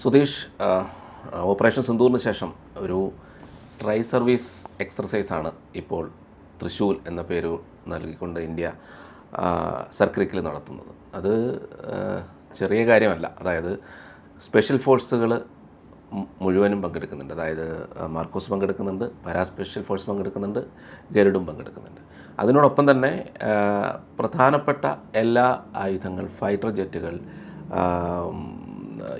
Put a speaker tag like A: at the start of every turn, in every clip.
A: Sudheesh operation സിന്ദൂറിന് ശേഷം ഒരു try service എക്സർസൈസാണ് ഇപ്പോൾ തൃശ്ശൂർ എന്ന പേര് നൽകിക്കൊണ്ട് ഇന്ത്യ സർക്രിക്കിൽ നടത്തുന്നത്. അത് ചെറിയ കാര്യമല്ല. അതായത് സ്പെഷ്യൽ ഫോഴ്സുകൾ മുഴുവനും പങ്കെടുക്കുന്നുണ്ട്. അതായത് മാർക്കോസ് പങ്കെടുക്കുന്നുണ്ട് പാരാ സ്പെഷ്യൽ ഫോഴ്സ് പങ്കെടുക്കുന്നുണ്ട് ഗരുഡും പങ്കെടുക്കുന്നുണ്ട്. അതിനോടൊപ്പം തന്നെ പ്രധാനപ്പെട്ട എല്ലാ ആയുധങ്ങൾ ഫൈറ്റർ ജെറ്റുകൾ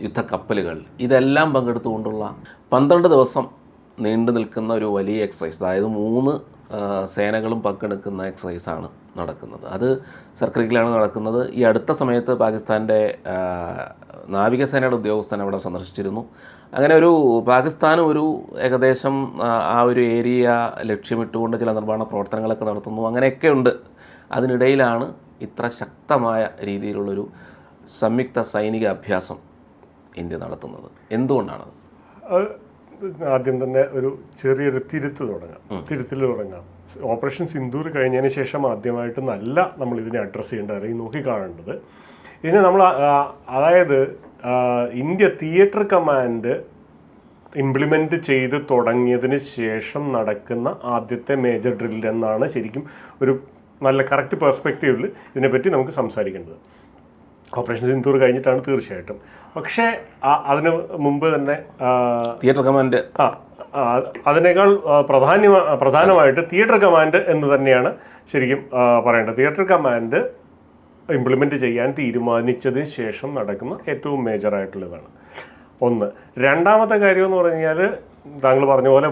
A: യുദ്ധക്കപ്പലുകൾ. ഇതെല്ലാം പങ്കെടുത്തുകൊണ്ടുള്ള പന്ത്രണ്ട് ദിവസം നീണ്ടു നിൽക്കുന്ന ഒരു വലിയ എക്സസൈസ് അതായത് മൂന്ന് സേനകളും പങ്കെടുക്കുന്ന എക്സസൈസാണ് നടക്കുന്നത്. അത് സർക്കിളിലാണ് നടക്കുന്നത്. ഈ അടുത്ത സമയത്ത് പാകിസ്ഥാന്റെ നാവികസേനയുടെ ഉദ്യോഗസ്ഥൻ അവിടെ സന്ദർശിച്ചിരുന്നു. അങ്ങനെ ഒരു പാകിസ്ഥാനും ഒരു ഏകദേശം ആ ഒരു ഏരിയ ലക്ഷ്യമിട്ടുകൊണ്ട് ചില നിർമ്മാണ പ്രവർത്തനങ്ങളൊക്കെ നടത്തുന്നു. അങ്ങനെയൊക്കെ ഉണ്ട്. അതിനിടയിലാണ് ഇത്ര ശക്തമായ രീതിയിലുള്ളൊരു സംയുക്ത സൈനിക അഭ്യാസം ഇന്ത്യ നടത്തുന്നത്?
B: എന്തുകൊണ്ടാണ് ആദ്യം തന്നെ ഒരു ചെറിയൊരു തിരുത്ത് തുടങ്ങാം. തിരുത്തിൽ തുടങ്ങാം. ഓപ്പറേഷൻ സിന്ദൂർ കഴിഞ്ഞതിന് ശേഷം ആദ്യമായിട്ട് നല്ല നമ്മൾ ഇതിനെ അഡ്രസ്സ് ചെയ്യേണ്ടത് അല്ലെങ്കിൽ നോക്കിക്കാണേണ്ടത് ഇതിനെ നമ്മൾ അതായത് ഇന്ത്യ തിയേറ്റർ കമാൻഡ് ഇംപ്ലിമെന്റ് ചെയ്ത് തുടങ്ങിയതിന് ശേഷം നടക്കുന്ന ആദ്യത്തെ മേജർ ഡ്രിൽ എന്നാണ് ശരിക്കും ഒരു നല്ല കറക്റ്റ് പെർസ്പെക്റ്റീവിൽ ഇതിനെപ്പറ്റി നമുക്ക് സംസാരിക്കേണ്ടത്. ഓപ്പറേഷൻ സിന്ദൂർ കഴിഞ്ഞിട്ടാണ് തീർച്ചയായിട്ടും. പക്ഷേ അതിന് മുമ്പ് തന്നെ
A: തിയേറ്റർ കമാൻഡ്.
B: ആ അതിനേക്കാൾ പ്രധാന പ്രധാനമായിട്ട് തിയേറ്റർ കമാൻഡ് എന്ന് തന്നെയാണ് ശരിക്കും പറയേണ്ടത്. തിയേറ്റർ കമാൻഡ് ഇംപ്ലിമെന്റ് ചെയ്യാൻ തീരുമാനിച്ചതിന് ശേഷം നടക്കുന്ന ഏറ്റവും മേജറായിട്ടുള്ളതാണ്. ഒന്ന്. രണ്ടാമത്തെ കാര്യം എന്ന് പറഞ്ഞു കഴിഞ്ഞാൽ താങ്കൾ പറഞ്ഞ പോലെ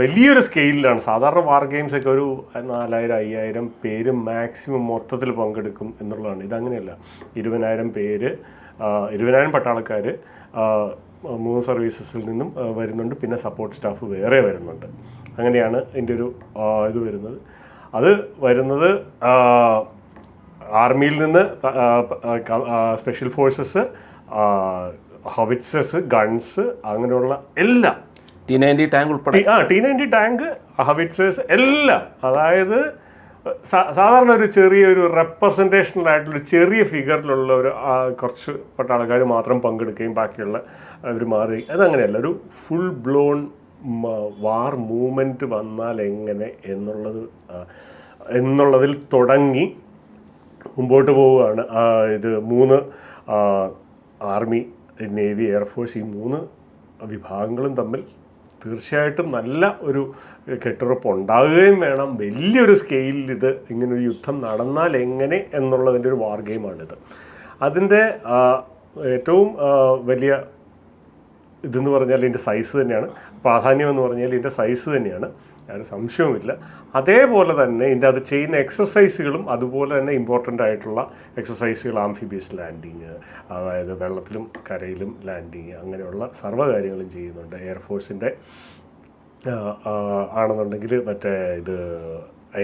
B: വലിയൊരു സ്കെയിലിലാണ് സാധാരണ വാർ ഗെയിംസ് ഒക്കെ ഒരു നാലായിരം അയ്യായിരം പേര് മാക്സിമം മൊത്തത്തിൽ പങ്കെടുക്കും എന്നുള്ളതാണ്. ഇതങ്ങനെയല്ല. ഇരുപതിനായിരം പേര് ഇരുപതിനായിരം പട്ടാളക്കാർ മൂന്ന് സർവീസസിൽ നിന്നും വരുന്നുണ്ട്. പിന്നെ സപ്പോർട്ട് സ്റ്റാഫ് വേറെ വരുന്നുണ്ട്. അങ്ങനെയാണ് എന്റെ ഒരു ഇത് വരുന്നത്. അത് വരുന്നത് ആർമിയിൽ നിന്ന് സ്പെഷ്യൽ ഫോഴ്സസ് ഹവിറ്റ്സസ് ഗൺസ് അങ്ങനെയുള്ള എല്ലാം
A: ടി നയന്റി ടാങ്ക് ഉൾപ്പെടെ.
B: ആ ടി നയന്റി ടാങ്ക് ഹവിറ്റ്സേഴ്സ് എല്ലാം. അതായത് സാധാരണ ഒരു ചെറിയൊരു റെപ്രസെന്റേഷനിലായിട്ടുള്ള ചെറിയ ഫിഗറിലുള്ള ഒരു കുറച്ച് പെട്ട ആൾക്കാർ മാത്രം പങ്കെടുക്കുകയും ബാക്കിയുള്ള അവർ മാറി. അതങ്ങനെയല്ല ഒരു ഫുൾ ബ്ലോൺ വാർ മൂവ്മെന്റ് വന്നാൽ എങ്ങനെ എന്നുള്ളത് എന്നുള്ളതിൽ തുടങ്ങി മുമ്പോട്ട് പോവുകയാണ്. ഇത് മൂന്ന് ആർമി നേവി എയർഫോഴ്സ് ഈ മൂന്ന് വിഭാഗങ്ങളും തമ്മിൽ തീർച്ചയായിട്ടും നല്ല ഒരു കെട്ടുറപ്പ് ഉണ്ടാകുകയും വേണം. വലിയൊരു സ്കെയിലിൽ ഇത് ഇങ്ങനൊരു യുദ്ധം നടന്നാൽ എങ്ങനെ എന്നുള്ളതിന്റെ ഒരു വാർ ഗെയിമാണിത് അതിന്റെ ഏറ്റവും വലിയ ഇതെന്ന് പറഞ്ഞാൽ ഇതിന്റെ സൈസ് തന്നെയാണ്. പ്രാധാന്യം എന്ന് പറഞ്ഞാൽ ഇതിന്റെ സൈസ് തന്നെയാണ്. യാതൊരു സംശയവുമില്ല. അതേപോലെ തന്നെ ഇതിന്റെ അത് ചെയ്യുന്ന എക്സസൈസുകളും അതുപോലെ തന്നെ ഇമ്പോർട്ടന്റ് ആയിട്ടുള്ള എക്സസൈസുകൾ ആംഫിബിയസ് ലാൻഡിങ് അതായത് വെള്ളത്തിലും കരയിലും ലാൻഡിങ് അങ്ങനെയുള്ള സർവ കാര്യങ്ങളും ചെയ്യുന്നുണ്ട്. എയർഫോഴ്സിന്റെ ആണെന്നുണ്ടെങ്കിൽ മറ്റേ ഇത്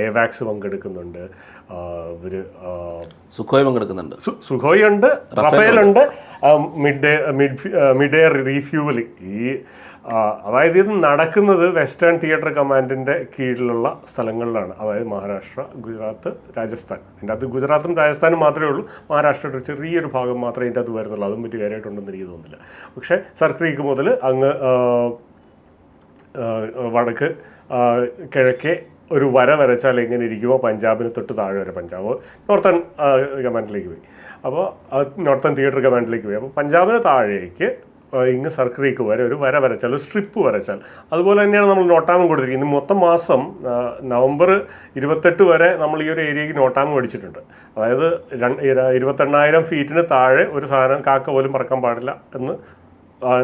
B: എയർവാക്സ് പങ്കെടുക്കുന്നുണ്ട്. ഇവർ
A: സുഖോയ് പങ്കെടുക്കുന്നുണ്ട്.
B: സുഖോയ് ഉണ്ട് റഫേൽ ഉണ്ട് mid mid mid air refuelling ഈ അതായത് ഇത് നടക്കുന്നത് വെസ്റ്റേൺ തിയേറ്റർ കമാൻഡിന്റെ കീഴിലുള്ള സ്ഥലങ്ങളിലാണ്. അതായത് മഹാരാഷ്ട്ര ഗുജറാത്ത് രാജസ്ഥാൻ. അതിന്റെ അത് ഗുജറാത്തും രാജസ്ഥാനും മാത്രമേ ഉള്ളൂ. മഹാരാഷ്ട്രയുടെ ഒരു ചെറിയൊരു ഭാഗം മാത്രമേ ഇതിന്റെ അത് വരുന്നുള്ളൂ. അതും വലിയ കാര്യമായിട്ടുണ്ടെന്ന് എനിക്ക് തോന്നുന്നില്ല. പക്ഷേ സർക്രീക്ക് മുതൽ അങ്ങ് വടക്ക് കിഴക്കേ ഒരു വര വരച്ചാൽ എങ്ങനെ ഇരിക്കുമോ പഞ്ചാബിന് തൊട്ട് താഴെ വരെ പഞ്ചാബ്. നോർത്തേൺ കമാൻഡിലേക്ക് പോയി. അപ്പോൾ നോർത്തേൺ തിയേറ്റർ കമാൻഡിലേക്ക് പോയി. അപ്പോൾ പഞ്ചാബിന് താഴേക്ക് ഇങ്ങ് സർക്കിൾക്ക് വരെ ഒരു വര വരച്ചാൽ ഒരു സ്ട്രിപ്പ് വരച്ചാൽ. അതുപോലെ തന്നെയാണ് നമ്മൾ നോട്ടാമം കൊടുത്തിരിക്കുന്നത്. ഇന്ന് മൊത്തം മാസം നവംബർ ഇരുപത്തെട്ട് വരെ നമ്മൾ ഈ ഒരു ഏരിയയ്ക്ക് നോട്ടാമം അടിച്ചിട്ടുണ്ട്. അതായത് ഇരുപത്തെണ്ണായിരം ഫീറ്റിന് താഴെ ഒരു സാധനം കാക്ക പോലും പറക്കാൻ പാടില്ല എന്ന്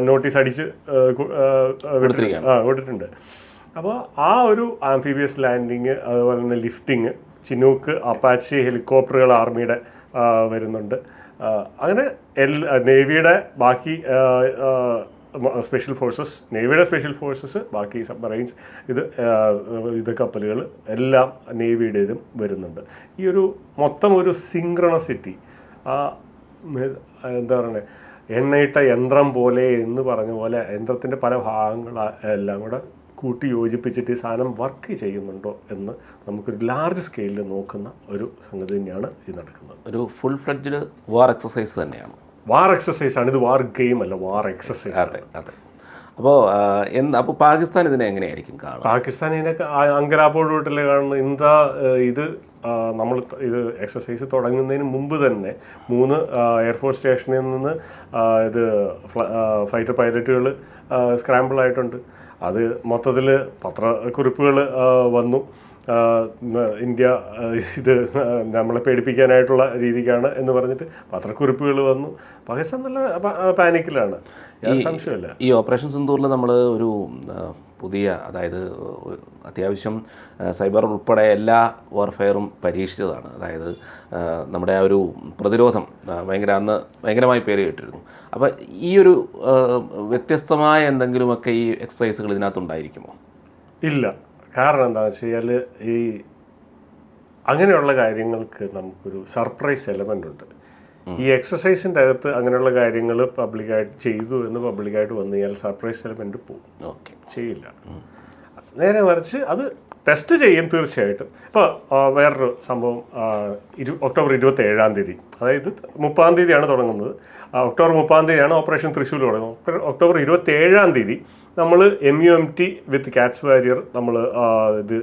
B: നോട്ടീസ് അടിച്ച് വിട്ടിട്ടുണ്ട്. അപ്പോൾ ആ ഒരു ആംഫീബിയസ് ലാൻഡിങ് അതുപോലെ തന്നെ ലിഫ്റ്റിങ് ചിനൂക്ക് അപ്പാച്ചി ഹെലികോപ്റ്ററുകൾ ആർമിയുടെ വരുന്നുണ്ട്. അങ്ങനെ എൽ നേവിയുടെ ബാക്കി സ്പെഷ്യൽ ഫോഴ്സസ് നേവിയുടെ സ്പെഷ്യൽ ഫോഴ്സസ് ബാക്കി സബ്മറൈൻസ് ഇത് യുദ്ധ കപ്പലുകൾ എല്ലാം നേവിയുടേതും വരുന്നുണ്ട്. ഈ ഒരു മൊത്തം ഒരു സിങ്ക്രണസിറ്റി ആ എന്താ പറയുന്നത് എണ്ണയിട്ട യന്ത്രം പോലെ എന്ന് പറഞ്ഞ പോലെ യന്ത്രത്തിന്റെ പല ഭാഗങ്ങൾ എല്ലാം കൂടെ കൂട്ടി യോജിപ്പിച്ചിട്ട് ഈ സാധനം വർക്ക് ചെയ്യുന്നുണ്ടോ എന്ന് നമുക്കൊരു ലാർജ് സ്കെയിലിൽ നോക്കുന്ന ഒരു സംഗതി തന്നെയാണ് ഇത് നടക്കുന്നത്.
A: ഒരു ഫുൾ ഫ്ലഡ്ജ്ഡ് വാർ എക്സസൈസ് തന്നെയാണ്.
B: വാർ എക്സസൈസ് ആണ്. ഇത് വാർ ഗെയിം അല്ല വാർ എക്സസൈസ്
A: അതെ അതെ. അപ്പോൾ എന്ത് അപ്പോൾ പാകിസ്ഥാൻ ഇതിനെ എങ്ങനെയായിരിക്കും കാണുക?
B: പാകിസ്ഥാൻ ഇതിനൊക്കെ അങ്കലാപ്പോടുകൂട്ടില്ലേ കാണുന്നത് എന്താ ഇത് നമ്മൾ ഇത് എക്സസൈസ് തുടങ്ങുന്നതിന് മുമ്പ് തന്നെ മൂന്ന് എയർഫോഴ്സ് സ്റ്റേഷനിൽ നിന്ന് ഇത് ഫൈറ്റർ പൈലറ്റുകൾ സ്ക്രാമ്പിൾ ആയിട്ടുണ്ട്. അത് മൊത്തത്തിൽ പത്രക്കുറിപ്പുകൾ വന്നു. ഇന്ത്യ ഇത് നമ്മളെ പേടിപ്പിക്കാനായിട്ടുള്ള രീതിക്കാണ് എന്ന് പറഞ്ഞിട്ട് പത്രക്കുറിപ്പുകൾ വന്നു. പാകിസ്ഥാൻ നല്ല പാനിക്കിലാണ്. സംശയമില്ല
A: ഈ ഓപ്പറേഷൻ സിന്ദൂറിൽ നമ്മൾ ഒരു പുതിയ അതായത് അത്യാവശ്യം സൈബർ ഉൾപ്പെടെ എല്ലാ വാർഫെയറും പരീക്ഷിച്ചതാണ്. അതായത് നമ്മുടെ ആ ഒരു പ്രതിരോധം ഭയങ്കര അന്ന് ഭയങ്കരമായി പേര് കേട്ടിരുന്നു. അപ്പോൾ ഈ ഒരു വ്യത്യസ്തമായ എന്തെങ്കിലുമൊക്കെ ഈ എക്സസൈസുകൾ ഇതിനകത്തുണ്ടായിരിക്കുമോ
B: ഇല്ല. കാരണം എന്താണെന്ന് വെച്ച് കഴിഞ്ഞാൽ ഈ അങ്ങനെയുള്ള കാര്യങ്ങൾക്ക് നമുക്കൊരു സർപ്രൈസ് എലമെന്റ് ഉണ്ട്. ഈ എക്സസൈസിന്റെ അകത്ത് അങ്ങനെയുള്ള കാര്യങ്ങൾ പബ്ലിക്കായിട്ട് ചെയ്തു എന്ന് പബ്ലിക്കായിട്ട് വന്നു കഴിഞ്ഞാൽ സർപ്രൈസ് എലമെന്റ് പോകും
A: ഓക്കെ.
B: ചെയ്യില്ല. നേരെ മറിച്ച് അത് ടെസ്റ്റ് ചെയ്യും തീർച്ചയായിട്ടും. ഇപ്പോൾ വേറൊരു സംഭവം ഇരു ഒക്ടോബർ ഇരുപത്തി ഏഴാം തീയതി. അതായത് മുപ്പതാം തീയതിയാണ് തുടങ്ങുന്നത്. ഒക്ടോബർ മുപ്പതാം തീയതിയാണ് ഓപ്പറേഷൻ തൃശ്ശൂർ തുടങ്ങുന്നത്. ഒക്ടോബർ- ഇരുപത്തി ഏഴാം തീയതി നമ്മൾ M U M T with CATS Warrior നമ്മൾ ഇത്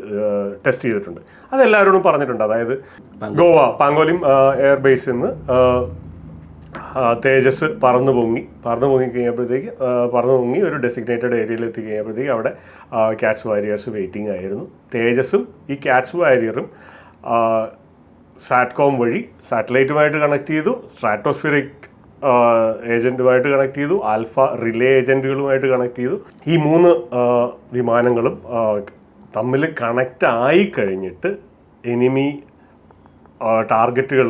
B: ടെസ്റ്റ് ചെയ്തിട്ടുണ്ട്. അതെല്ലാവരോടും പറഞ്ഞിട്ടുണ്ട്. അതായത് ഗോവ പാങ്കോലിം എയർ ബേസിൽ നിന്ന് തേജസ് പറന്നു പൊങ്ങി പറന്നു പൊങ്ങി കഴിഞ്ഞപ്പോഴത്തേക്ക് പറന്നു പൊങ്ങി ഒരു ഡെസിഗ്നേറ്റഡ് ഏരിയയിൽ എത്തി കഴിഞ്ഞപ്പോഴത്തേക്ക് അവിടെ ക്യാറ്റ്സ് വാരിയേഴ്സ് വെയിറ്റിംഗ് ആയിരുന്നു. തേജസും ഈ ക്യാറ്റ്സ് വാരിയറും സാറ്റ്കോം വഴി സാറ്റലൈറ്റുമായിട്ട് കണക്ട് ചെയ്തു സ്ട്രാറ്റോസ്ഫിറിക് ഏജന്റുമായിട്ട് കണക്ട് ചെയ്തു ആൽഫ റിലേ ഏജന്റുകളുമായിട്ട് കണക്ട് ചെയ്തു. ഈ മൂന്ന് വിമാനങ്ങളും തമ്മിൽ കണക്റ്റ് ആയി കഴിഞ്ഞിട്ട് എനിമി ടാർഗറ്റുകൾ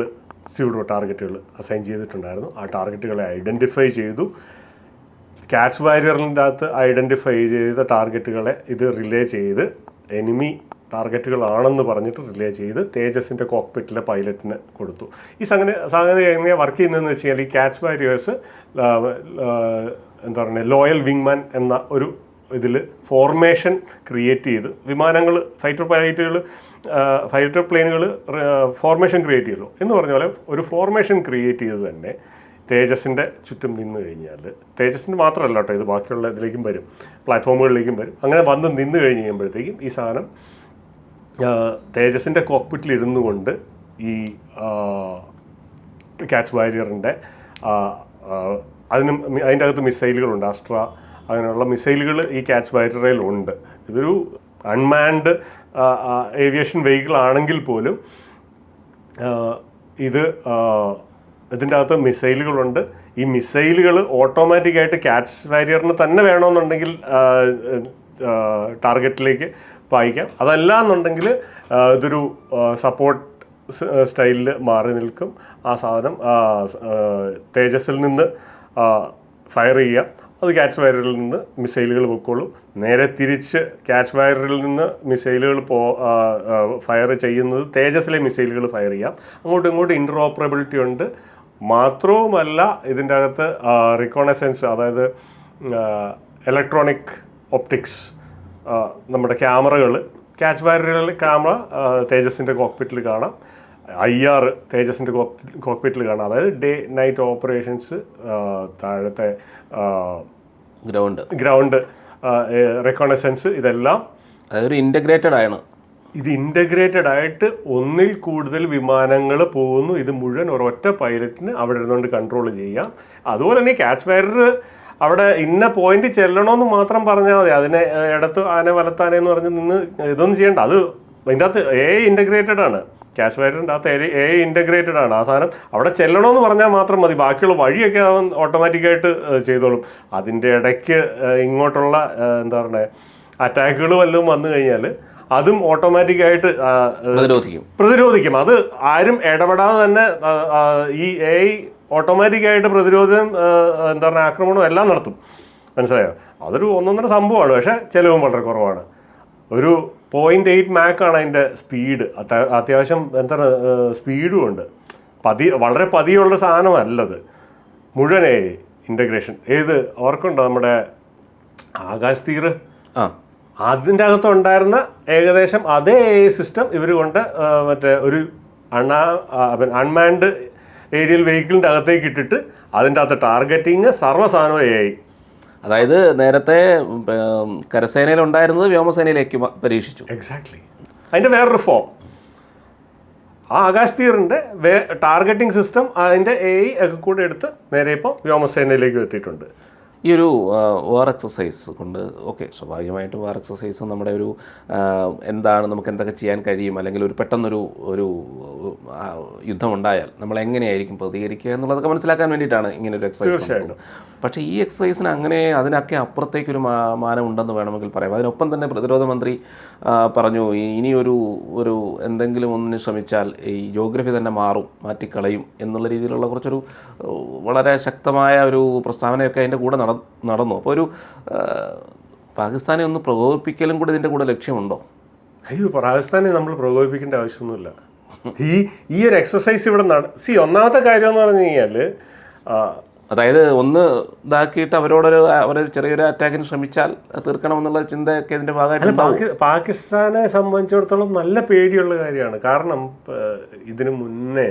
B: സ്യൂഡോ ടാർഗറ്റുകൾ അസൈൻ ചെയ്തിട്ടുണ്ടായിരുന്നു. ആ ടാർഗറ്റുകളെ ഐഡന്റിഫൈ ചെയ്തു. ക്യാച്ച് വാരിയറിന്റെ അകത്ത് ഐഡന്റിഫൈ ചെയ്ത ടാർഗറ്റുകളെ ഇത് റിലേ ചെയ്ത്. എനിമി ടാർഗറ്റുകളാണെന്ന് പറഞ്ഞിട്ട് റിലേ ചെയ്ത് തേജസിന്റെ കോക്പിറ്റിലെ പൈലറ്റിന് കൊടുത്തു. ഈ സംഗതി സംഗതി എങ്ങനെയാണ് വർക്ക് ചെയ്യുന്നതെന്ന് വെച്ച് കഴിഞ്ഞാൽ ഈ ക്യാച്ച് വാരിയേഴ്സ് എന്താ പറയുക ലോയൽ വിങ്മാൻ എന്ന ഒരു ഇതിൽ ഫോർമേഷൻ ക്രിയേറ്റ് ചെയ്ത് വിമാനങ്ങൾ ഫൈറ്റർ പൈലറ്റുകൾ ഫൈറ്റർ പ്ലെയിനുകൾ ഫോർമേഷൻ ക്രിയേറ്റ് ചെയ്തു. എന്ന് പറഞ്ഞ പോലെ ഒരു ഫോർമേഷൻ ക്രിയേറ്റ് ചെയ്ത് തന്നെ തേജസിന്റെ ചുറ്റും നിന്ന് കഴിഞ്ഞാൽ തേജസിന്റെ മാത്രമല്ല കേട്ടോ ഇത് ബാക്കിയുള്ള ഇതിലേക്കും വരും പ്ലാറ്റ്ഫോമുകളിലേക്കും വരും. അങ്ങനെ വന്ന് നിന്ന് കഴിഞ്ഞ് കഴിയുമ്പോഴത്തേക്കും ഈ സാധനം തേജസിന്റെ കോക്പിറ്റിൽ ഇരുന്നു കൊണ്ട് ഈ ക്യാച്ച് വാരിയറിന്റെ അതിനും അതിന്റെ അകത്ത് മിസൈലുകളുണ്ട് അസ്ട്ര അങ്ങനെയുള്ള മിസൈലുകൾ ഈ കാറ്റ്സ് ബൈറ്ററയിലുണ്ട് ഇതൊരു അൺമാൻഡ് ഏവിയേഷൻ വെഹിക്കിൾ ആണെങ്കിൽ പോലും ഇത് ഇതിന്റെ അകത്ത് മിസൈലുകളുണ്ട്. ഈ മിസൈലുകൾ ഓട്ടോമാറ്റിക്കായിട്ട് കാറ്റ്സ് വാരിയറിന് തന്നെ വേണമെന്നുണ്ടെങ്കിൽ ടാർഗറ്റിലേക്ക് പായിക്കാം. അതല്ല എന്നുണ്ടെങ്കിൽ ഇതൊരു സപ്പോർട്ട് സ്റ്റൈലിൽ മാറി നിൽക്കും. ആ സാധനം തേജസ്സിൽ നിന്ന് ഫയർ ചെയ്യാം. അത് ക്യാച്ച് വയറിൽ നിന്ന് മിസൈലുകൾ പൊക്കോളും. നേരെ തിരിച്ച് ക്യാച്ച് വയറിൽ നിന്ന് മിസൈലുകൾ പോ ഫയർ ചെയ്യുന്നത് തേജസ്സിലെ മിസൈലുകൾ ഫയർ ചെയ്യാം. അങ്ങോട്ടും ഇങ്ങോട്ടും ഇന്ററോപ്പറബിലിറ്റി ഉണ്ട്. മാത്രവുമല്ല ഇതിന്റെ അകത്ത് റിക്കോണസെൻസ് അതായത് ഇലക്ട്രോണിക് ഒപ്റ്റിക്സ് നമ്മുടെ ക്യാമറകൾ. ക്യാച്ച് വയറുകളിൽ ക്യാമറ തേജസിന്റെ കോക്പിറ്റിൽ കാണാം. ഐ ആർ തേജസിന്റെ കോക്പിറ്റിൽ കാണാം. അതായത് ഡേ നൈറ്റ് ഓപ്പറേഷൻസ് താഴത്തെ
A: ഗ്രൗണ്ട്.
B: ഗ്രൗണ്ട് റെക്കോണസെൻസ് ഇതെല്ലാം
A: അതൊരു ഇന്റഗ്രേറ്റഡ് ആണ്.
B: ഇത് ഇന്റഗ്രേറ്റഡ് ആയിട്ട് ഒന്നിൽ കൂടുതൽ വിമാനങ്ങൾ പോകുന്നു. ഇത് മുഴുവൻ ഒരൊറ്റ പൈലറ്റിന് അവിടെ ഇരുന്നുകൊണ്ട് കൺട്രോൾ ചെയ്യാം. അതുപോലെ തന്നെ ക്യാച്ച് ഫയർ അവിടെ ഇന്ന പോയിന്റ് ചെല്ലണമെന്ന് മാത്രം പറഞ്ഞാൽ മതി. അതിനെ ഇടത്ത് ആന വലത്താന എന്ന് പറഞ്ഞ് നിന്ന് ഇതൊന്നും ചെയ്യണ്ട. അത് അതിന്റെ അകത്ത് ഏ ഇന്റഗ്രേറ്റഡ് ആണ്. ക്യാഷ് വയറിന്റെ അകത്ത് എ ഇന്റഗ്രേറ്റഡ് ആണ്. ആ സാധനം അവിടെ ചെല്ലണമെന്ന് പറഞ്ഞാൽ മാത്രം മതി. ബാക്കിയുള്ള വഴിയൊക്കെ അവൻ ഓട്ടോമാറ്റിക്കായിട്ട് ചെയ്തോളും. അതിന്റെ ഇടയ്ക്ക് ഇങ്ങോട്ടുള്ള എന്താ പറയുക അറ്റാക്കുകൾ വല്ലതും വന്നു കഴിഞ്ഞാൽ അതും ഓട്ടോമാറ്റിക്കായിട്ട്
A: പ്രതിരോധിക്കും.
B: പ്രതിരോധിക്കും. അത് ആരും ഇടപെടാതെ തന്നെ ആ, ആ, ഈ എ ഐ ഓട്ടോമാറ്റിക്കായിട്ട് പ്രതിരോധം ആ, എന്താ പറയുക ആക്രമണവും എല്ലാം നടത്തും. മനസ്സിലായോ? അതൊരു ഒന്നൊന്നര സംഭവമാണ്. പക്ഷേ ചിലവും വളരെ കുറവാണ്. ഒരു പോയിന്റ് എയ്റ്റ് മാക്കാണ് അതിന്റെ സ്പീഡ് അത്യാവശ്യം എന്താണ് സ്പീഡും ഉണ്ട്. പതി വളരെ പതിയുള്ള സാധനമല്ലത് മുഴുവൻ ഇന്റഗ്രേഷൻ ഏത് ഓർക്കുണ്ടോ നമ്മുടെ ആകാശ് തീർ
A: ആ.
B: അതിന്റെ അകത്തുണ്ടായിരുന്ന ഏകദേശം അതേ സിസ്റ്റം ഇവർ കൊണ്ട് മറ്റേ ഒരു അണ്ണാ അൺമാൻഡ് ഏരിയൽ വെഹിക്കിളിന്റെ അകത്തേക്ക് ഇട്ടിട്ട് അതിന്റെ അകത്ത് ടാർഗറ്റിങ് സർവസാധനവും എ ഐ
A: അതായത് നേരത്തെ കരസേനയിൽ ഉണ്ടായിരുന്നത് വ്യോമസേനയിലേക്ക് പരീക്ഷിച്ചു.
B: എക്സാക്ട്ലി അതിന്റെ വേറൊരു ഫോം ആ ആകാശ് തീറിന്റെ വേ ടാർഗറ്റിംഗ് സിസ്റ്റം അതിന്റെ എ ഐ ഒക്കെ കൂടെ എടുത്ത് നേരെ ഇപ്പോൾ വ്യോമസേനയിലേക്ക് എത്തിയിട്ടുണ്ട്.
A: ഈ ഒരു വാർ എക്സസൈസ് കൊണ്ട് ഓക്കെ സ്വാഭാവികമായിട്ടും വാർ എക്സസൈസ് നമ്മുടെ ഒരു എന്താണ് നമുക്ക് എന്തൊക്കെ ചെയ്യാൻ കഴിയും അല്ലെങ്കിൽ ഒരു പെട്ടെന്നൊരു ഒരു യുദ്ധമുണ്ടായാൽ നമ്മൾ എങ്ങനെയായിരിക്കും പ്രതികരിക്കുക എന്നുള്ളതൊക്കെ മനസ്സിലാക്കാൻ വേണ്ടിയിട്ടാണ് ഇങ്ങനെ ഒരു എക്സസൈസ് നടത്തുന്നത് പക്ഷേ ഈ എക്സസൈസിന് അങ്ങനെ അതിനൊക്കെ അപ്പുറത്തേക്കൊരു മാ മാനം ഉണ്ടെന്ന് വേണമെങ്കിൽ പറയാം. അതിനൊപ്പം തന്നെ പ്രതിരോധ മന്ത്രി പറഞ്ഞു ഇനിയൊരു ഒരു എന്തെങ്കിലും ഒന്നിന് ശ്രമിച്ചാൽ ഈ ജോഗ്രഫി തന്നെ മാറും മാറ്റിക്കളയും എന്നുള്ള രീതിയിലുള്ള കുറച്ചൊരു വളരെ ശക്തമായ ഒരു പ്രസ്താവനയൊക്കെ അതിന്റെ കൂടെ നട നടന്നു. അപ്പോൾ ഒരു പാകിസ്ഥാനെ ഒന്ന് പ്രകോപിപ്പിക്കലും കൂടി ഇതിന്റെ കൂടെ ലക്ഷ്യമുണ്ടോ?
B: അയ്യോ പാകിസ്ഥാനെ നമ്മൾ പ്രകോപിപ്പിക്കേണ്ട ആവശ്യമൊന്നുമില്ല. ഈ ഈ ഒരു എക്സസൈസ് ഇവിടെ നട സി ഒന്നാമത്തെ കാര്യം എന്ന് പറഞ്ഞു കഴിഞ്ഞാൽ
A: അതായത് ഒന്ന് ഇതാക്കിയിട്ട് അവരോടൊരു അവരൊരു ചെറിയൊരു അറ്റാക്കിന് ശ്രമിച്ചാൽ തീർക്കണമെന്നുള്ള ചിന്തയൊക്കെ ഇതിന്റെ ഭാഗമായിട്ട്.
B: പാകിസ്ഥാനെ സംബന്ധിച്ചിടത്തോളം നല്ല പേടിയുള്ള കാര്യമാണ്. കാരണം ഇതിനു മുന്നേ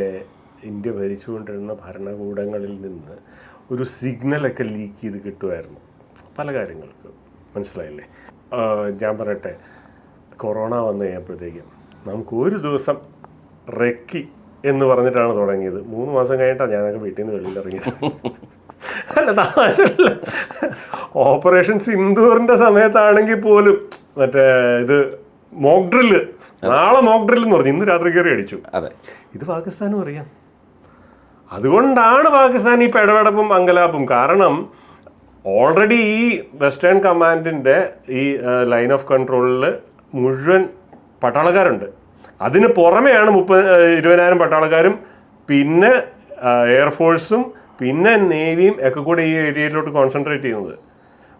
B: ഇന്ത്യ ഭരിച്ചുകൊണ്ടിരുന്ന ഭരണകൂടങ്ങളിൽ നിന്ന് ഒരു സിഗ്നലൊക്കെ ലീക്ക് ചെയ്ത് കിട്ടുമായിരുന്നു പല കാര്യങ്ങൾക്ക്. മനസ്സിലായില്ലേ? ഞാൻ പറയട്ടെ. കൊറോണ വന്നു കഴിഞ്ഞപ്പോഴത്തേക്കും നമുക്ക് ഒരു ദിവസം റെക്കി എന്ന് പറഞ്ഞിട്ടാണ് തുടങ്ങിയത്. മൂന്ന് മാസം കഴിഞ്ഞിട്ടാണ് ഞാനൊക്കെ വീട്ടിൽ നിന്ന് വെളിയിൽ ഇറങ്ങിയത്. അല്ല താമസ ഓപ്പറേഷൻ സിന്ദൂറിന്റെ സമയത്താണെങ്കിൽ പോലും മറ്റേ ഇത് മോക്ക് ഡ്രില്ല്. നാളെ മോക്ക് എന്ന് പറഞ്ഞു. ഇന്ന് രാത്രി കയറി അടിച്ചു.
A: അതെ.
B: ഇത് പാകിസ്ഥാനും അറിയാം. അതുകൊണ്ടാണ് പാകിസ്ഥാൻ ഈ പെടപെടപ്പും അങ്കലാപ്പും. കാരണം ഓൾറെഡി ഈ വെസ്റ്റേൺ കമാൻഡിന്റെ ഈ ലൈൻ ഓഫ് കൺട്രോളിൽ മുഴുവൻ പട്ടാളക്കാരുണ്ട്. അതിന് പുറമെയാണ് മുപ്പത് ഇരുപതിനായിരം പട്ടാളക്കാരും പിന്നെ എയർഫോഴ്സും പിന്നെ നേവിയും ഒക്കെ കൂടെ ഈ ഏരിയയിലോട്ട് കോൺസെൻട്രേറ്റ് ചെയ്യുന്നത്.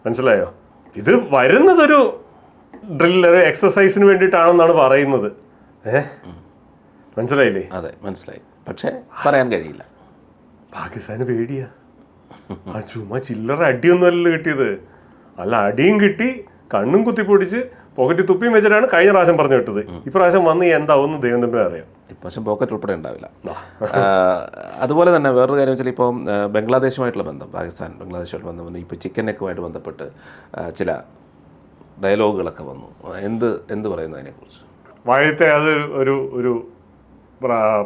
B: മനസ്സിലായോ? ഇത് വരുന്നതൊരു ഡ്രില്ല എക്സസൈസിന് വേണ്ടിയിട്ടാണെന്നാണ് പറയുന്നത്. ഏഹ് മനസ്സിലായില്ലേ?
A: അതെ മനസ്സിലായി. പക്ഷേ പറയാൻ കഴിയില്ല.
B: പാകിസ്ഥാന് പേടിയാ. ആ ചുമ്മാ ചില്ലറ അടിയൊന്നുമല്ലല്ലോ കിട്ടിയത്. അല്ല അടിയും കിട്ടി കണ്ണും കുത്തിപ്പൊടിച്ച് പോക്കറ്റ് തുപ്പിയും വെച്ചിട്ടാണ് കഴിഞ്ഞ പ്രാവശ്യം പറഞ്ഞു വിട്ടത്. ഇപ്രാവശ്യം വന്ന് എന്താവും ദൈവം തന്നെ അറിയാം.
A: ഇപ്രാവശ്യം പോക്കറ്റ് ഉൾപ്പെടെ ഉണ്ടാവില്ല. അതുപോലെ തന്നെ വേറൊരു കാര്യം വെച്ചാൽ ഇപ്പോൾ ബംഗ്ലാദേശുമായിട്ടുള്ള ബന്ധം പാകിസ്ഥാൻ ബംഗ്ലാദേശുമായിട്ട് ബന്ധം ഇപ്പോൾ ചിക്കൻ നെക്കുമായിട്ട് ബന്ധപ്പെട്ട് ചില ഡയലോഗുകളൊക്കെ വന്നു. എന്ത് എന്ത് പറയുന്നു അതിനെക്കുറിച്ച്?
B: വൈകിട്ട് അത് ഒരു ഒരു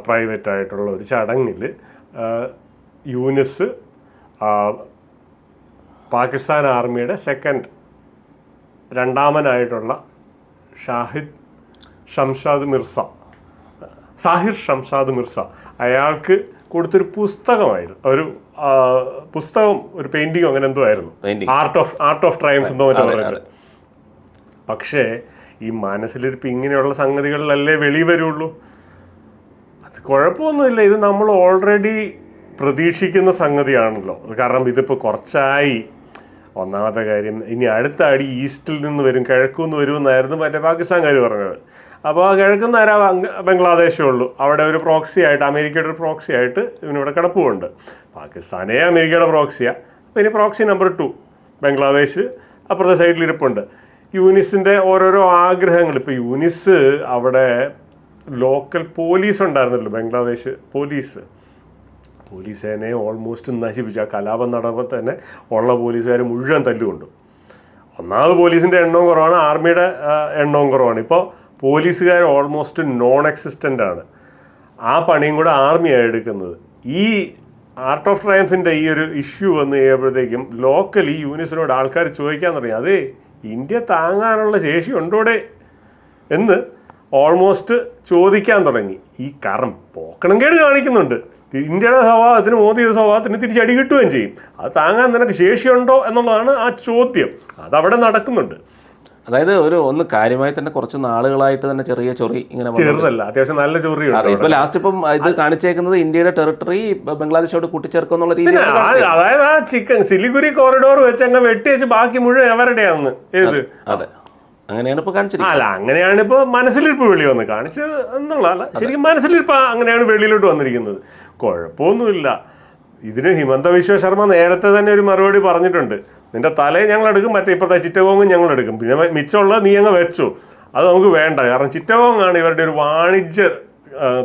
B: പ്രൈവറ്റ് ആയിട്ടുള്ള ഒരു ചടങ്ങിൽ യൂനിസ് പാകിസ്ഥാൻ ആർമിയുടെ സെക്കൻഡ് രണ്ടാമനായിട്ടുള്ള ഷാഹിദ് ഷംഷാദ് മിർസ. സാഹിർ ഷംഷാദ് മിർസ. അയാൾക്ക് കൊടുത്തൊരു പുസ്തകമായിരുന്നു. ഒരു പുസ്തകം ഒരു പെയിന്റിങ്ങോ അങ്ങനെ എന്തോ ആയിരുന്നു. Art of art of triumph എന്തോ മറ്റോ പറയുന്നത് പക്ഷേ ഈ മനസ്സിലിരിപ്പ് ഇങ്ങനെയുള്ള സംഗതികളിലല്ലേ വെളി വരുള്ളൂ അത് കുഴപ്പമൊന്നുമില്ല. ഇത് നമ്മൾ ഓൾറെഡി പ്രതീക്ഷിക്കുന്ന സംഗതിയാണല്ലോ. കാരണം ഇതിപ്പോൾ കുറച്ചായി. ഒന്നാമത്തെ കാര്യം ഇനി അടുത്ത അടി ഈസ്റ്റിൽ നിന്ന് വരും കിഴക്കു നിന്ന് വരും എന്നായിരുന്നു മറ്റേ പാകിസ്ഥാൻകാർ പറഞ്ഞത്. അപ്പോൾ ആ കിഴക്കുന്ന ആരാ ബംഗ- ബംഗ്ലാദേശേ ഉള്ളൂ. അവിടെ ഒരു പ്രോക്സി ആയിട്ട് അമേരിക്കയുടെ ഒരു പ്രോക്സി ആയിട്ട് ഇവനിവിടെ കിടപ്പുമുണ്ട് പാകിസ്ഥാനേ അമേരിക്കയുടെ പ്രോക്സിയാണ് അപ്പോൾ ഇനി പ്രോക്സി നമ്പർ ടു ബംഗ്ലാദേശ് അപ്പുറത്തെ സൈഡിൽ ഇരിപ്പുണ്ട്. യൂനിസിന്റെ ഓരോരോ ആഗ്രഹങ്ങൾ. ഇപ്പോൾ യൂനിസ് അവിടെ ലോക്കൽ പോലീസ് ഉണ്ടായിരുന്നല്ലോ ബംഗ്ലാദേശ് പോലീസ് പോലീസ് സേനയെ ഓൾമോസ്റ്റ് നശിപ്പിച്ചു ആ കലാപം നടന്നപ്പോൾ തന്നെ ഉള്ള പോലീസുകാർ മുഴുവൻ തല്ലുകൊണ്ടു. ഒന്നാമത് പോലീസിന്റെ എണ്ണവും കുറവാണ് ആർമിയുടെ എണ്ണവും കുറവാണ്. ഇപ്പോൾ പോലീസുകാർ ഓൾമോസ്റ്റ് നോൺ എക്സിസ്റ്റന്റ് ആണ്. ആ പണിയും കൂടെ ആർമിയാണ് എടുക്കുന്നത്. ഈ ആർട്ട് ഓഫ് ട്രയംഫിന്റെ ഈ ഒരു ഇഷ്യൂ വന്നു കഴിയുമ്പോഴത്തേക്കും ലോക്കലി യൂണിസിനോട് ആൾക്കാർ ചോദിക്കാൻ തുടങ്ങി അതേ ഇന്ത്യ താങ്ങാനുള്ള ശേഷി ഉണ്ടോടെ? എന്ന് ഓൾമോസ്റ്റ് ചോദിക്കാൻ തുടങ്ങി. ഈ കാരണം പോക്കണം കേട് കാണിക്കുന്നുണ്ട്. ഇന്ത്യയുടെ സ്വഭാവത്തിന് മോദിയുടെ സ്വഭാവത്തിന് തിരിച്ചടി കിട്ടുകയും ചെയ്യും. അത് താങ്ങാൻ നിനക്ക് ശേഷിയുണ്ടോ എന്നുള്ളതാണ് ആ ചോദ്യം. അതവിടെ നടക്കുന്നുണ്ട്.
A: അതായത് ഒരു ഒന്ന് കാര്യമായി തന്നെ കുറച്ച് നാളുകളായിട്ട് തന്നെ ചെറിയ ചൊറി ഇങ്ങനെ.
B: ചെറുതല്ല അത്യാവശ്യം നല്ല
A: ചൊറി ഇപ്പൊ ലാസ്റ്റ് ഇപ്പം ഇത് കാണിച്ചേക്കുന്നത് ഇന്ത്യയുടെ ടെറിട്ടറി ബംഗ്ലാദേശോട് കൂട്ടിച്ചേർക്കും എന്നുള്ള
B: രീതി
A: രീതിയിൽ
B: അതായത് ആ ചിക്കൻ സിലിഗുരി കോറിഡോർ വെച്ച് അങ്ങ് വെട്ടി വെച്ച് ബാക്കി മുഴുവൻ എവരുടെയാന്ന്? ഏത്?
A: അതെ. അങ്ങനെയാണ് ഇപ്പൊ കാണിച്ചത്
B: അല്ല അങ്ങനെയാണ് ഇപ്പൊ മനസ്സിലിരിപ്പ് വെളി വന്ന് കാണിച്ചത് എന്നുള്ളതല്ല. ശരിക്കും മനസ്സിലിരിപ്പ് അങ്ങനെയാണ് വെളിയിലോട്ട് വന്നിരിക്കുന്നത്. കുഴപ്പമൊന്നുമില്ല. ഇതിന് ഹിമന്ത വിശ്വ ശർമ്മ നേരത്തെ തന്നെ ഒരു മറുപടി പറഞ്ഞിട്ടുണ്ട്. നിന്റെ തലയെ ഞങ്ങൾ എടുക്കും മറ്റേ ഇപ്പോഴത്തെ ചിറ്റകോങ്ങും ഞങ്ങൾ എടുക്കും പിന്നെ മിച്ചമുള്ള നീ അങ്ങ് വെച്ചു. അത് നമുക്ക് വേണ്ട. കാരണം ചിറ്റകോങ്ങാണ് ഇവരുടെ ഒരു വാണിജ്യ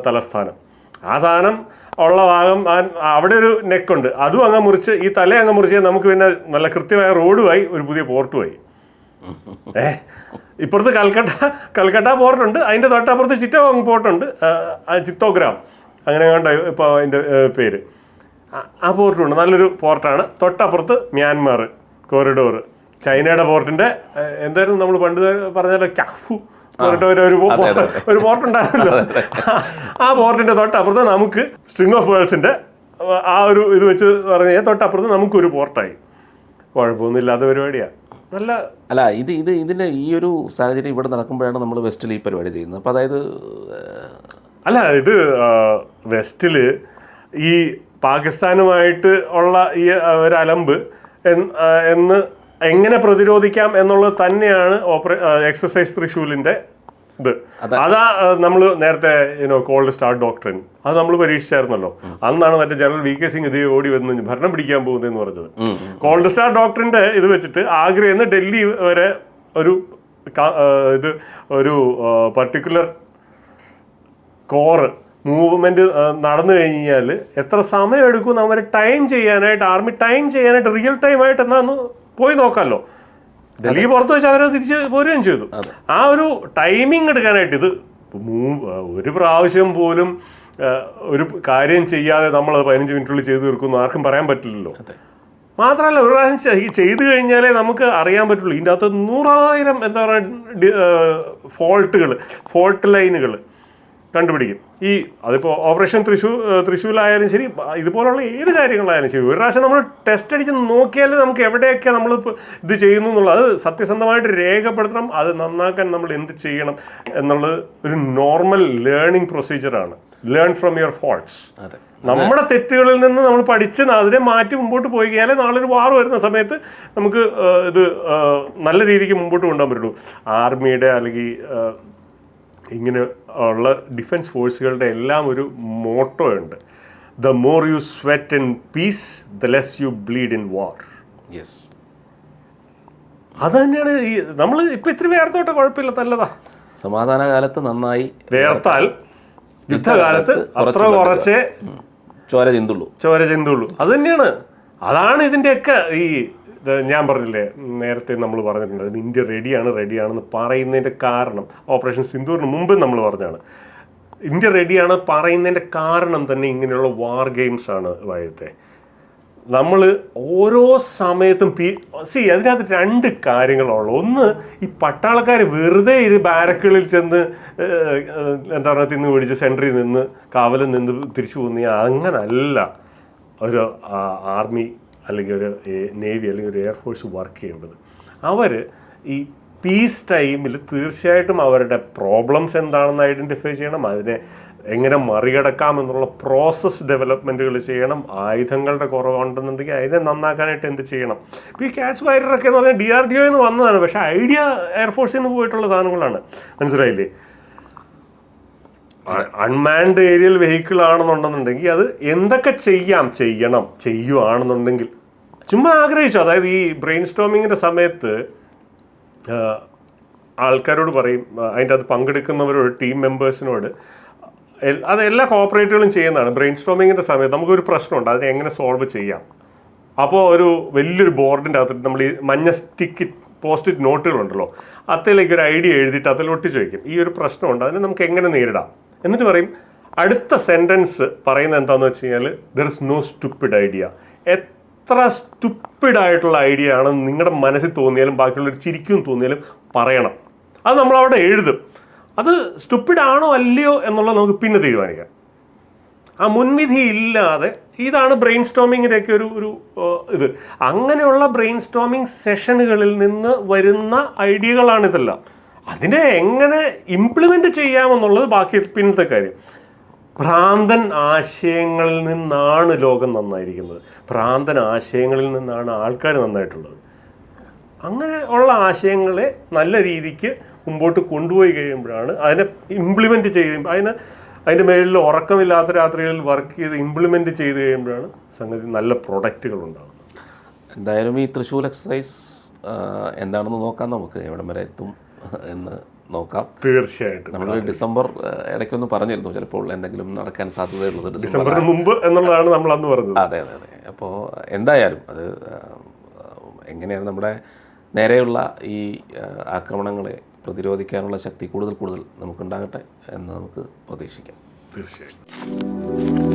B: തലസ്ഥാനം. ആ സാധനം ഉള്ള ഭാഗം അവിടെ ഒരു നെക്കുണ്ട്. അതും അങ്ങ് മുറിച്ച് ഈ തല അങ്ങ് മുറിച്ച് നമുക്ക് പിന്നെ നല്ല കൃത്യമായ റോഡുമായി ഒരു പുതിയ പോർട്ടുമായി. ഏ ഇപ്പുറത്ത് കൽക്കട്ട കൽക്കട്ട പോർട്ടുണ്ട്. അതിന്റെ തൊട്ടപ്പുറത്ത് ചിറ്റോങ് പോർട്ടുണ്ട്. ചിത്തോഗ്രാം അങ്ങനെ കണ്ട ഇപ്പോൾ അതിന്റെ പേര്. ആ- പോർട്ടുണ്ട്. നല്ലൊരു പോർട്ടാണ്. തൊട്ടപ്പുറത്ത് മ്യാൻമാർ കോറിഡോർ ചൈനയുടെ പോർട്ടിന്റെ എന്തായിരുന്നു നമ്മൾ പണ്ട് പറഞ്ഞാലോ ക്യാഫു ഒരു ഒരു പോർട്ട് ഉണ്ടായിരുന്നല്ലോ ആ പോർട്ടിന്റെ തൊട്ടപ്പുറത്ത് നമുക്ക് സ്ട്രിങ് ഓഫ് വേൾഡ്സിന്റെ ആ ഒരു ഇത് വെച്ച് പറഞ്ഞാൽ തൊട്ടപ്പുറത്ത് നമുക്കൊരു പോർട്ടായി. കുഴപ്പമൊന്നുമില്ലാത്ത പരിപാടിയാണ് നല്ല
A: അല്ല ഇത് ഇത് ഇതിന്റെ ഈ ഒരു സാഹചര്യം ഇവിടെ നടക്കുമ്പോഴാണ് നമ്മൾ വെസ്റ്റിൽ ഈ പരിപാടി ചെയ്യുന്നത്. അപ്പോൾ അതായത്
B: അല്ല ഇത് വെസ്റ്റിൽ ഈ പാകിസ്ഥാനുമായിട്ട് ഉള്ള ഈ ഒരു അലമ്പ് എന്ന് എങ്ങനെ പ്രതിരോധിക്കാം എന്നുള്ളത് തന്നെയാണ് ഓപ്പറേ എക്സസൈസ് തൃശൂലിന്റെ ഇത്. അതാ നമ്മൾ നേരത്തെ യുനോ കോൾഡ് സ്റ്റാർ ഡോക്ടറിൻ അത് നമ്മൾ പരീക്ഷിച്ചായിരുന്നല്ലോ. അന്നാണ് മറ്റേ ജനറൽ വി കെ സിംഗ് ഇത് ഓടി വന്ന് ഭരണം പിടിക്കാൻ പോകുന്നതെന്ന് പറഞ്ഞത്. കോൾഡ് സ്റ്റാർ ഡോക്ടറിന്റെ ഇത് വെച്ചിട്ട് ആഗ്രയിൽ നിന്ന് ഡൽഹി വരെ ഒരു ഇത് ഒരു പർട്ടിക്കുലർ കോറ് മൂവ്മെന്റ് നടന്നു കഴിഞ്ഞാൽ എത്ര സമയം എടുക്കും അവർ ടൈം ചെയ്യാനായിട്ട് ആർമി ടൈം ചെയ്യാനായിട്ട് റിയൽ ടൈം ആയിട്ട് എന്നാന്ന് പോയി നോക്കാമല്ലോ ഡൽഹി പുറത്ത് വെച്ച് അവരെ തിരിച്ച് പോരുകയും ചെയ്തു. ആ ഒരു ടൈമിംഗ് എടുക്കാനായിട്ട് ഇത് ഒരു പ്രാവശ്യം പോലും ഒരു കാര്യം ചെയ്യാതെ നമ്മൾ അത് പതിനഞ്ച് മിനിറ്റുള്ളിൽ ചെയ്തു തീർക്കുന്നു ആർക്കും പറയാൻ പറ്റില്ലല്ലോ. മാത്രമല്ല ഒരു പ്രാവശ്യം ചെയ്തു കഴിഞ്ഞാലേ നമുക്ക് അറിയാൻ പറ്റുള്ളൂ. ഇതിന്റെ അകത്ത് നൂറായിരം എന്താ പറയുക ഫോൾട്ടുകൾ ഫോൾട്ട് ലൈനുകൾ. കണ്ടുപിടിക്കും. ഈ അതിപ്പോൾ ഓപ്പറേഷൻ തൃശ്ശൂർ തൃശ്ശൂരിലായാലും ശരി ഇതുപോലുള്ള ഏത് കാര്യങ്ങളായാലും ശരി ഒരു പ്രാവശ്യം നമ്മൾ ടെസ്റ്റ് അടിച്ച് നോക്കിയാൽ നമുക്ക് എവിടെയൊക്കെ നമ്മൾ ഇത് ചെയ്യുന്നു എന്നുള്ളത് അത് സത്യസന്ധമായിട്ട് രേഖപ്പെടുത്തണം അത് നന്നാക്കാൻ നമ്മൾ എന്ത് ചെയ്യണം എന്നുള്ളത് ഒരു നോർമൽ ലേണിംഗ് പ്രൊസീജിയറാണ് ലേൺ ഫ്രം യുവർ ഫോൾട്ട്സ്
A: അതെ.
B: നമ്മുടെ തെറ്റുകളിൽ നിന്ന് നമ്മൾ പഠിച്ച് അതിനെ മാറ്റി മുമ്പോട്ട് പോയി കഴിഞ്ഞാൽ നാളെ ഒരു വാർ വരുന്ന സമയത്ത് നമുക്ക് ഇത് നല്ല രീതിക്ക് മുമ്പോട്ട് കൊണ്ടുപോകാൻ പറ്റുള്ളൂ. ആർമിയുടെ അല്ലെങ്കിൽ ഇങ്ങനെ ഉള്ള ഡിഫൻസ് ഫോഴ്സുകളുടെ എല്ലാം ഒരു മോട്ടോ ഉണ്ട്. The more you sweat in peace the less you bleed in war
A: yes
B: അത് തന്നെയാണ് ഈ നമ്മൾ ഇപ്പം ഇത്ര വേർത്തോട്ടെ കുഴപ്പമില്ല നല്ലതാ.
A: സമാധാന കാലത്ത് നന്നായി
B: വേർത്താൽ യുദ്ധകാലത്ത് അത്ര കുറച്ചേ
A: ചോര ചിന്തുള്ളൂ.
B: ചോര ചിന്തുള്ളൂ. അത് തന്നെയാണ് അതാണ് ഇതിന്റെയൊക്കെ ഈ ഞാൻ പറഞ്ഞില്ലേ നേരത്തെ നമ്മൾ പറഞ്ഞിട്ടുണ്ട് ഇന്ത്യ റെഡിയാണ് റെഡിയാണെന്ന് പറയുന്നതിന്റെ കാരണം. ഓപ്പറേഷൻ സിന്ദൂറിന് മുമ്പ് നമ്മൾ പറഞ്ഞാണ് ഇന്ത്യ റെഡിയാണ് പറയുന്നതിന്റെ കാരണം തന്നെ ഇങ്ങനെയുള്ള വാർ ഗെയിംസ് ആണ് വയത്തെ നമ്മൾ ഓരോ സമയത്തും പി സി അതിനകത്ത് രണ്ട് കാര്യങ്ങളുള്ളൂ. ഒന്ന് ഈ പട്ടാളക്കാർ വെറുതെ ഇരു ബാരക്കുകളിൽ ചെന്ന് എന്താ പറയുക തിന്ന് പിടിച്ച് സെന്ററിൽ നിന്ന് കാവലിൽ നിന്ന് തിരിച്ചു പോകുന്ന അങ്ങനല്ല ഒരു ആർമി അല്ലെങ്കിൽ ഒരു നേവി അല്ലെങ്കിൽ ഒരു എയർഫോഴ്സ് വർക്ക് ചെയ്യേണ്ടത്. അവർ ഈ പീസ് ടൈമിൽ തീർച്ചയായിട്ടും അവരുടെ പ്രോബ്ലംസ് എന്താണെന്ന് ഐഡന്റിഫൈ ചെയ്യണം. അതിനെ എങ്ങനെ മറികടക്കാം എന്നുള്ള പ്രോസസ്സ് ഡെവലപ്മെന്റുകൾ ചെയ്യണം. ആയുധങ്ങളുടെ കുറവുണ്ടെന്നുണ്ടെങ്കിൽ അതിനെ നന്നാക്കാനായിട്ട് എന്ത് ചെയ്യണം. ഇപ്പോൾ ഈ ക്യാച്ച് വയറൊക്കെ എന്ന് പറഞ്ഞാൽ ഡി ആർ ഡി ഒ എന്ന് വന്നതാണ്. പക്ഷേ ഐഡിയ എയർഫോഴ്സിൽ നിന്ന് പോയിട്ടുള്ള സാധനങ്ങളാണ്. മനസ്സിലായില്ലേ? അൺമാൻഡ് ഏരിയൽ വെഹിക്കിൾ ആണെന്നുണ്ടെന്നുണ്ടെങ്കിൽ അത് എന്തൊക്കെ ചെയ്യാം ചെയ്യണം ചെയ്യുവാണെന്നുണ്ടെങ്കിൽ ചുമ്മാ ആഗ്രഹിച്ചു. അതായത് ഈ ബ്രെയിൻ സ്റ്റോമിങ്ങിന്റെ സമയത്ത് ആൾക്കാരോട് പറയും അതിന്റെ അത് പങ്കെടുക്കുന്നവരോട് ടീം മെമ്പേഴ്സിനോട് അത് എല്ലാ കോപ്പറേറ്റുകളും ചെയ്യുന്നതാണ്. ബ്രെയിൻ സ്റ്റോമിങ്ങിന്റെ സമയത്ത് നമുക്കൊരു പ്രശ്നമുണ്ട് അതിനെ എങ്ങനെ സോൾവ് ചെയ്യാം. അപ്പോൾ ഒരു വലിയൊരു ബോർഡിന്റെ അകത്ത് നമ്മൾ ഈ മഞ്ഞ സ്റ്റിക്ക് പോസ്റ്റിറ്റ് നോട്ടുകളുണ്ടല്ലോ അതിലേക്ക് ഒരു ഐഡിയ എഴുതിയിട്ട് അതിൽ ഒട്ടിച്ചു വയ്ക്കും ഈ ഒരു പ്രശ്നമുണ്ട് അതിനെ നമുക്ക് എങ്ങനെ നേരിടാം? എന്നിട്ട് പറയും അടുത്ത സെന്റൻസ് പറയുന്നത് എന്താണെന്ന് വെച്ച് കഴിഞ്ഞാൽ there is no stupid idea എത്ര സ്റ്റുപ്പിഡ് ആയിട്ടുള്ള ഐഡിയ ആണ് നിങ്ങളുടെ മനസ്സിൽ തോന്നിയാലും ബാക്കിയുള്ളവർ ചിരിക്കും തോന്നിയാലും പറയണം. അത് നമ്മൾ അവിടെ എഴുതും. അത് സ്റ്റുപ്പിഡ് ആണോ അല്ലയോ എന്നുള്ളത് നമുക്ക് പിന്നെ തീരുമാനിക്കാം. ആ മുൻവിധി ഇല്ലാതെ ഇതാണ് ബ്രെയിൻ സ്റ്റോമിങ്ങിന്റെയൊക്കെ ഒരു ഒരു ഇത്. അങ്ങനെയുള്ള ബ്രെയിൻ സ്റ്റോമിങ് സെഷനുകളിൽ നിന്ന് വരുന്ന ഐഡിയകളാണ് ഇതെല്ലാം. അതിനെ എങ്ങനെ ഇംപ്ലിമെന്റ് ചെയ്യാമെന്നുള്ളത് ബാക്കി പിന്നത്തെ കാര്യം. ഭ്രാന്തൻ ആശയങ്ങളിൽ നിന്നാണ് ലോകം നന്നായിരിക്കുന്നത്. ഭ്രാന്തൻ ആശയങ്ങളിൽ നിന്നാണ് ആൾക്കാർ നന്നായിട്ടുള്ളത്. അങ്ങനെ ഉള്ള ആശയങ്ങളെ നല്ല രീതിക്ക് മുമ്പോട്ട് കൊണ്ടുപോയി കഴിയുമ്പോഴാണ് അതിനെ ഇംപ്ലിമെന്റ് ചെയ്ത് അതിനെ അതിന്റെ മേളിൽ ഉറക്കമില്ലാത്ത രാത്രികളിൽ വർക്ക് ചെയ്ത് ഇംപ്ലിമെന്റ് ചെയ്ത് കഴിയുമ്പോഴാണ് സംഗതി നല്ല പ്രൊഡക്റ്റുകൾ ഉണ്ടാകുന്നത്
A: എന്തായാലും ഈ തൃശ്ശൂർ എക്സസൈസ് എന്താണെന്ന് നോക്കാം നമുക്ക്. എവിടം വരെ എത്തും? എന്ന് നോക്കാം.
B: തീർച്ചയായിട്ടും.
A: നമ്മൾ ഡിസംബർ ഇടയ്ക്കൊന്ന് പറഞ്ഞിരുന്നു ചിലപ്പോൾ എന്തെങ്കിലും നടക്കാൻ സാധ്യതയുള്ളത്
B: ഡിസംബറിന് മുമ്പ് എന്നുള്ളതാണ് നമ്മൾ അന്ന് പറഞ്ഞത്.
A: അതെ അതെ അതെ. അപ്പോൾ എന്തായാലും അത് എങ്ങനെയാണ് നമ്മുടെ നേരെയുള്ള ഈ ആക്രമണങ്ങളെ പ്രതിരോധിക്കാനുള്ള ശക്തി കൂടുതൽ കൂടുതൽ നമുക്കുണ്ടാകട്ടെ എന്ന് നമുക്ക് പ്രതീക്ഷിക്കാം.
B: തീർച്ചയായും